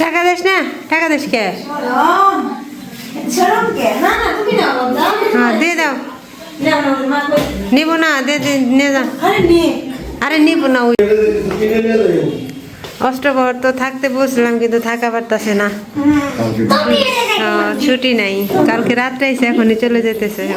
টাকা দিস না? টাকা দিস কে? হ্যাঁ দিয়ে দাও। নিব না দে নিয়ে যা। আরে নিব না ওই অষ্টপ্রহর তো থাকতে বসলাম কিন্তু থাকা পারতাছে না। ছুটি নাই। কালকে রাত্রে এসে এখনই চলে যেতেছে না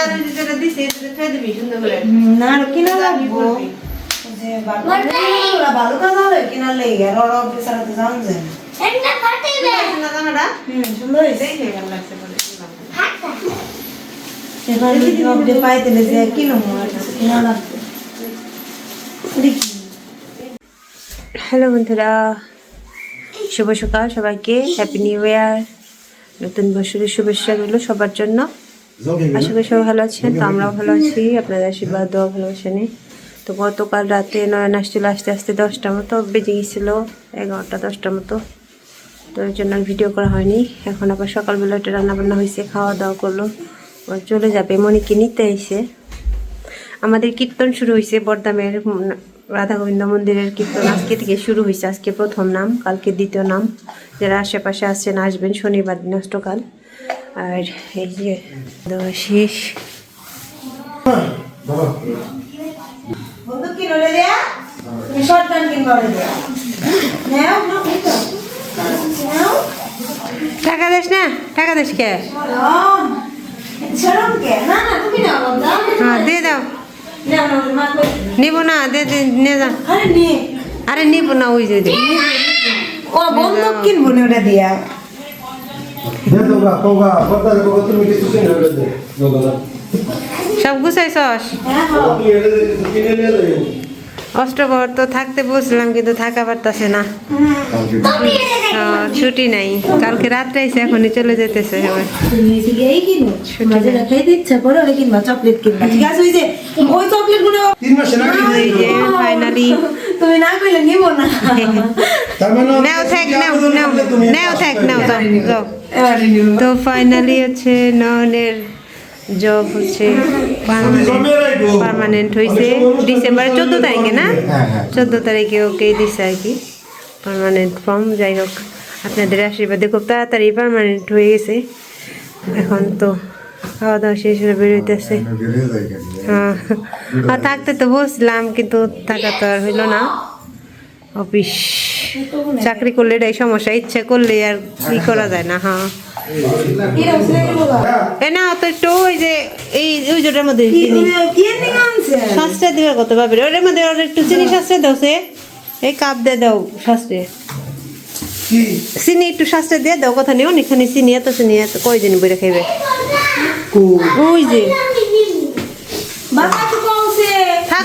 আর যেটা দিছে এটা খেয়ে দিবি সুন্দর করে না আর কিনা যে লেগে আর ওর তো জান যায়। এবার যদি পাইতে কিনো আর কিনা লাগবে হ্যালো বন্ধুরা শুভ সকাল সবাইকে হ্যাপি নিউ ইয়ার নতুন বছরের শুভেচ্ছা রইল সবার জন্য। আশা করি সবাই ভালো আছেন তো আমরাও ভালো আছি আপনাদের আশীর্বাদ দেওয়া ভালোবাসা নেই তো গতকাল রাতে নয়ন আসছিল আস্তে আস্তে দশটা মতো বেজে গেছিল এগারোটা দশটা মতো। তো ওই জন্য আর ভিডিও করা হয়নি। এখন আবার সকালবেলা একটা রান্না বান্না হয়েছে খাওয়া দাওয়া করল। ও চলে যাবে মনিকে নিতে এসে। আমাদের কীর্তন শুরু হয়েছে বর্দামের রাধা গোবিন্দ মন্দিরের কীর্তন আজকে থেকে শুরু হয়েছে। আজকে প্রথম নাম কালকে দ্বিতীয় নাম। যারা আশেপাশে আসছেন আসবেন শনিবার দিন অষ্টকাল আর এই যে শেষ টাকা দেশ না টাকা দেশ কে? না না তুমি না হ্যাঁ দিয়ে দাও। নিব না দে দে নে যা। আরে নে। আরে নিব না ওই যে দে। ও বন্ধু কিনবো না ওটা দিয়া। সব গুছাইছস? হ্যাঁ অষ্টপ্রহর তো থাকতে বসলাম কিন্তু থাকা পারতাছে না। ছুটি নাই কালকে রাত্রে এসে এখনই চলে যেতেছে এবার। তুমি এসে এই কিনো মাঝে খাইতে ইচ্ছা করে ওটা কিনবা চকলেট কিনবা ঠিক আছে ওই যে ওই চকলেটগুলো এই যে ফাইনালি তুমি? না কইলে নিব না নাও থাক নাও নাও নাও থাক নাও যাও তো ফাইনালি হচ্ছে ননের জব হচ্ছে পার্মানেন্ট হয়েছে ডিসেম্বর চোদ্দ তারিখে না? চোদ্দ তারিখে ওকে দিছে আর কি। পার্মানেন্ট ফর্ম যাই হোক আপনাদের আশীর্বাদে খুব তাড়াতাড়ি পার্মানেন্ট হয়ে গেছে। এখন তো খাওয়া দাওয়া শেষ হয়ে বেরোইতেছে। হ্যাঁ। আর থাকতে তো বসলাম কিন্তু থাকা তো আর হইল না। অফিস। চাকরি করলে এটাই সমস্যা ইচ্ছে করলে আর কি করা যায় না হ্যাঁ। এ না তো একটু ওই যে এই ওই জোটার মধ্যে শাস্ত্রে দিবে কত ভাবে ওটার মধ্যে ওর একটু চিনি শাস্ত্রে দাও সে। এই কাপ দিয়ে দাও শাস্ত্রে। চিনি একটু শাস্ত্রে দিয়ে দাও কথা নেই অনেকখানি চিনি এত চিনি এত কয়দিন বইরে খাইবে? ওই যে। বাবা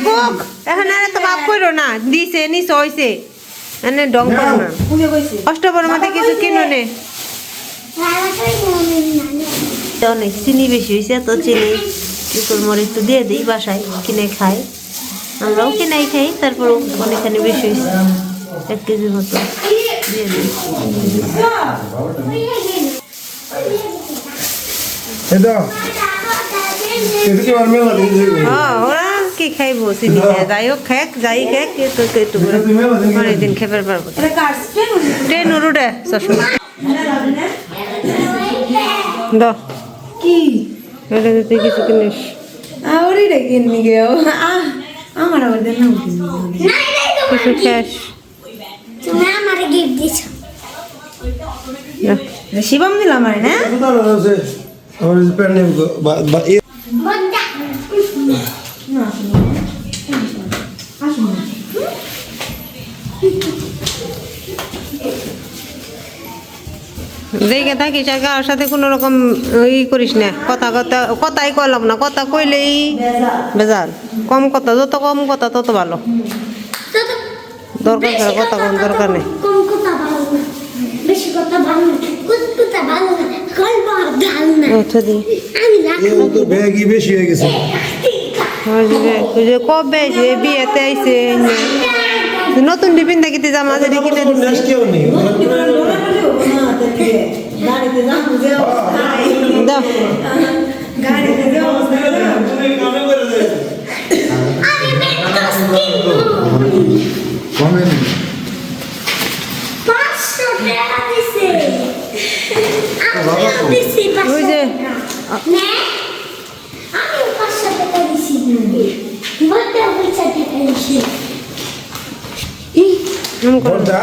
থাকুক এখন আর তো বাপ করো না দিছে নিছে হইছে। এনে ডং করো না। মধ্যে কিছু কিনো নে। তো অনেক চিনি বেশি হয়েছে তো চিনি চুকুর মরিচ তো দিয়ে দিই বাসায় কিনে খাই। আমরাও কিনাই খাই তারপর অনেকখানি বেশি হয়েছে এক কেজির মতো দিয়ে দিই। হ্যাঁ ওরা কি খাইবো চিনি দিয়ে যাই হোক খেক যাই খাক একটু একটু করে অনেকদিন খেতে পারব। এটা কাটস কেন ট্রেন উড়ে চশমা। দ। কি? এটা যদি কিছু কিনিস। আউরি রে কিননি গেও আ আমার আবার দেন না। কিছু শেষ তুমি আমার গিফট দিছো। শিবম দিলাম আর না? দেখে থাকিস আর কারোর সাথে কোনো রকম ই করিস না। কথা কথা কথাই কইলাম না কথা কইলেই বেজাল। কম কথা যত কম কথা তত ভালো। তত দরকার ছাড়া কথা কম দরকার নেই। আচ্ছা হয়ে কবে বিয়েতে আইছে নতুন টিফিন দেখিতে জামা কিনে দিছে নেক্সট কেউ নেই গাড়িতে যাব যে অবস্থা দাও গাড়িতে যে অবস্থা আরে মেকআপ কিনবো কমেন পাঁচশো টাকা দিছে আমিও দিছি পাঁচশো ওই যে টাকা। নে? আমিও পাঁচশো টাকা দিছি বলতে পয়সা টাকা দিছি এমন করো। বড়দা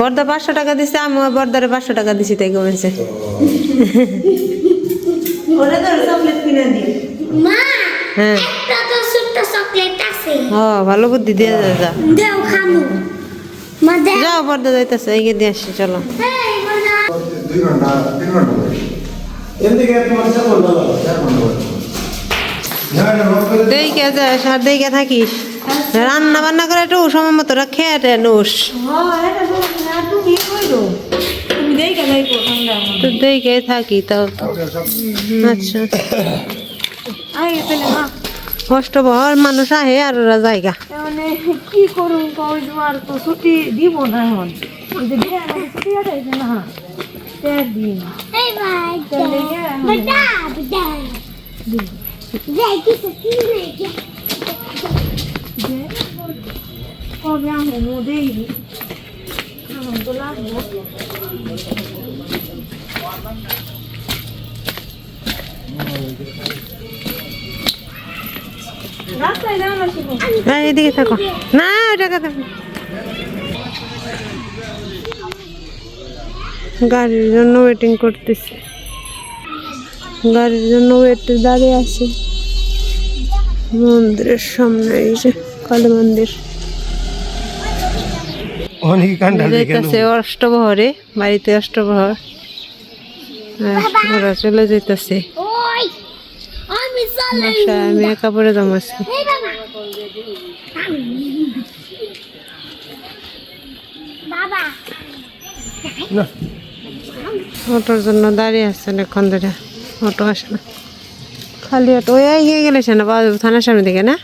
বর্দা পাঁচশো টাকা দিছে আমি বর্দারে পাঁচশো টাকা দিছি তাই কমেছে। হ্যাঁ। একটা তো ছোট্ট চকলেট আছে। ও ভালো বুদ্ধি দিয়ে যা যা। দেও খামু। মা যাও বর্দা যাইতেছে এগিয়ে দিয়ে আসছি চলো। এই মনা দুই ঘণ্টা তিন ঘণ্টা করে এদিকে তোমার চার ঘণ্টা লাগবে চার ঘণ্টা করে না না লক করে দে। দেখে যাস আর দেখে থাকিস। রান্না বান্না করে একটু সময় মতো খেয়ে রে নুস। হ্যাঁ এটা তো না তুমি কইরো তুমি দেখে থাকি তাও তো। আচ্ছা। কষ্ট বহর মানুষ আহে আর ওরা জায়গা। মানে কি করুন কই তোমার তো ছুটি দিব না এখন। ওই যে ছুটি না। দিন। এই ভাই কি হ্যাঁ এদিকে থাকো। না ওটা কথা গাড়ির জন্য ওয়েটিং করতেছি। গাড়ির জন্য ওয়েটে দাঁড়িয়ে আছে। মন্দিরের সামনে এই যে কালী মন্দির। অনেক কান্ডা যাইতেছে অষ্টপ্রহরে বাড়িতে অষ্টপ্রহর। আর ওরা চলে যাইতেছে। ওই আমি একা পরে বাবা। বাবা। না। অটোর জন্য দাঁড়িয়ে আছে অনেকক্ষণ ধরে। অটো আসে না। খালি অটো। ওই এগিয়ে গেলে না পাওয়া যাবে থানার সামনে দিকে না?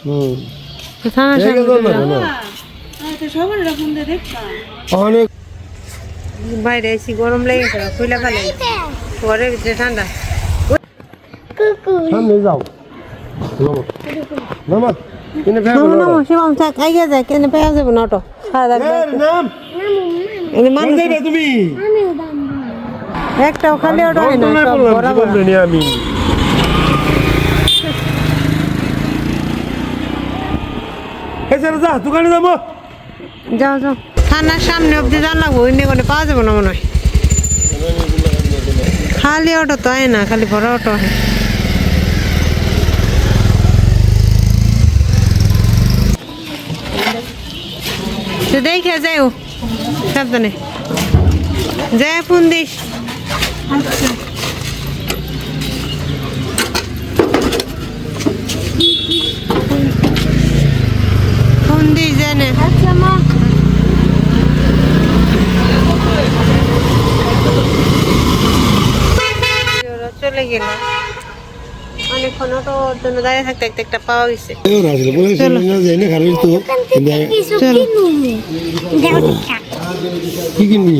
রকম অনেক বাইরে এসি গরম লেগেছে খুলে ফেলে ঘরে যে ঠান্ডা। সামনে যাও। নামো। নামা। কিনে ফেল নামো নামো শিবম থাক এগিয়ে যায় কেন পেয়ে যাব না অটো সারা থাকবে নাম এনে মানুষ যাবে তুমি আমিও দাম একটাও খালি অটো হয় না সব ভরা ভরা। আমি এছাড়া যা, দোকানে যাব। যাও যাও। থানার সামনে অব্দি যান লাগবো অন্য কোনো পাওয়া যাবে না মনে হয়। খালি অটো তো না, খালি ভরা অটো হয়। তো দেখে যাও সাবধানে। যাই ফোন দিস ফোন দিস জানে আচ্ছা মা ওরা চলে গেল অনেকক্ষণ অটোর জন্য দাঁড়িয়ে থাকতে থাকতে একটা পাওয়া গেছে। কি কিনবি?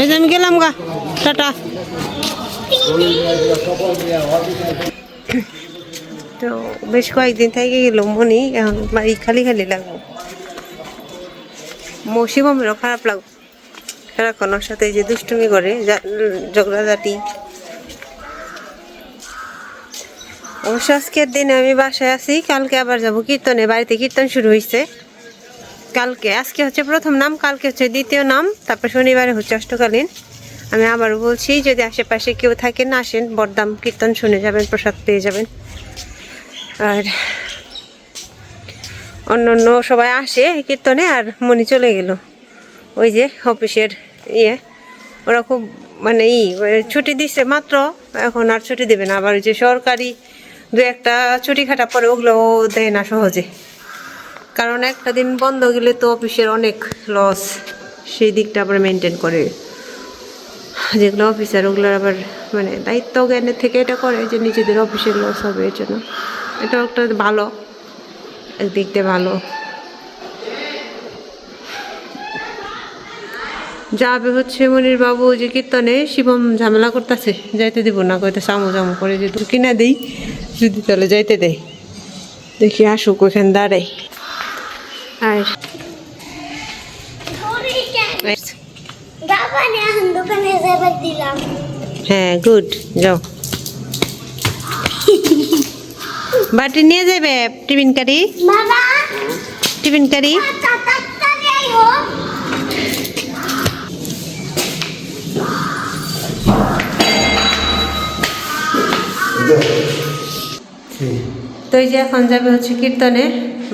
এই যে আমি গেলাম গা। টাটা। তো বেশ কয়েকদিন থেকে গেল মনি এখন বাড়ি খালি খালি লাগবো। মৌসিমেরও খারাপ লাগবে সারাক্ষণ ওর সাথে যে দুষ্টুমি করে ঝগড়াঝাটি। অবশ্য আজকের দিনে আমি বাসায় আছি, কালকে আবার যাব কীর্তনে বাড়িতে। কীর্তন শুরু হয়েছে কালকে। আজকে হচ্ছে প্রথম নাম, কালকে হচ্ছে দ্বিতীয় নাম, তারপর শনিবারে হচ্ছে অষ্টকালীন। আমি আবারও বলছি, যদি আশেপাশে কেউ থাকেন, আসেন বরদাম কীর্তন শুনে যাবেন, প্রসাদ পেয়ে যাবেন। আর অন্য অন্য সবাই আসে কীর্তনে, আর মনি চলে গেল। ওই যে অফিসের ইয়ে ওরা খুব মানে ই, ছুটি দিচ্ছে মাত্র, এখন আর ছুটি দেবে না। আবার ওই যে সরকারি দু একটা ছুটি খাটা পরে ওগুলো দেয় না সহজে। কারণ একটা দিন বন্ধ গেলে তো অফিসের অনেক লস সেই দিকটা আবার মেনটেন করে। যেগুলো অফিসার ওগুলোর আবার মানে দায়িত্ব জ্ঞানের থেকে এটা করে যে নিজেদের অফিসের লস হবে এর জন্য। এটাও একটা ভালো, একদিক দিয়ে ভালো। যাবে হচ্ছে মনির বাবু যে কীর্তনে শিবম ঝামেলা করতেছে যাইতে দিব না কইতে সামু জামু করে যদি কিনা দেই যদি তাহলে যাইতে দেয় দেখি আসুক ওইখানে দাঁড়াই। আর হ্যাঁ গুড যাও। বাটি নিয়ে যাবে টিফিন কারি? টিফিন কারি? তো এই যে এখন যাবে হচ্ছে কীর্তনে,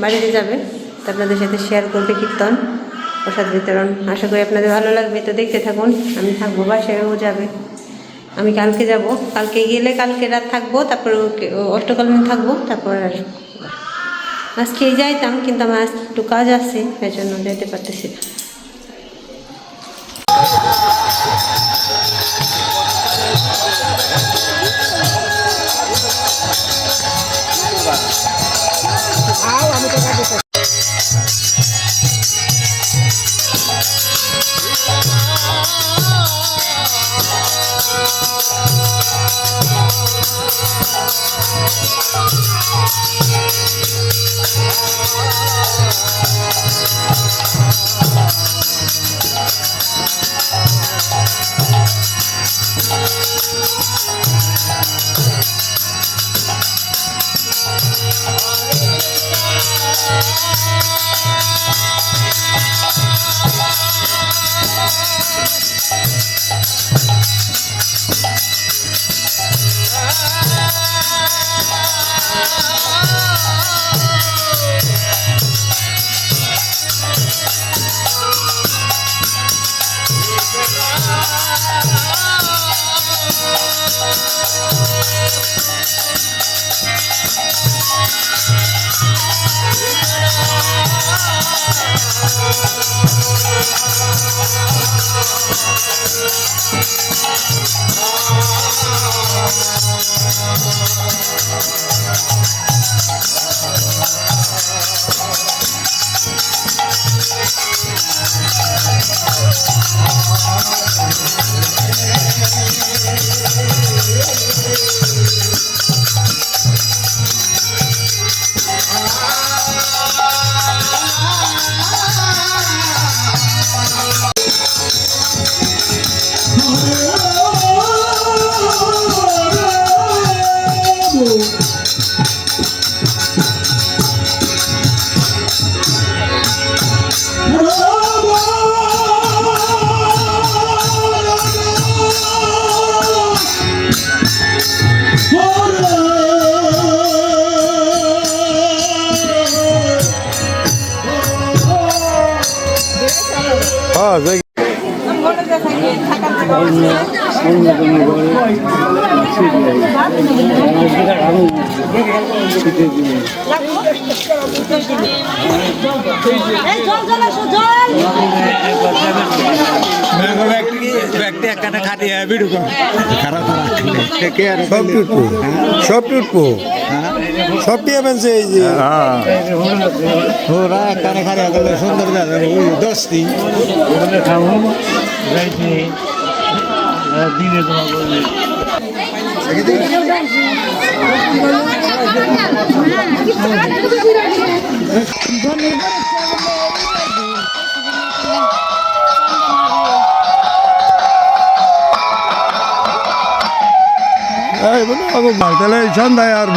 বাড়িতে যাবে। তো আপনাদের সাথে শেয়ার করবে কীর্তন, প্রসাদ বিতরণ। আশা করি আপনাদের ভালো লাগবে। তো দেখতে থাকুন, আমি থাকব বাসায়ও যাবে। আমি কালকে যাব। কালকে গেলে কালকে রাত থাকব, তারপর অষ্টকালীন থাকব, তারপর আর আজকে যাইতাম, কিন্তু আমার একটু কাজ আছে এই জন্য যেতে পারতেছি না। ব্যক্তি একটা খাতে ভিডিও খারাপ খারাপ সব টুটবো সব টুটবো সব এই যে ওরা কানে সুন্দর ওই দশটি এই বলে আগো তাহলে সন্ধ্যায় আর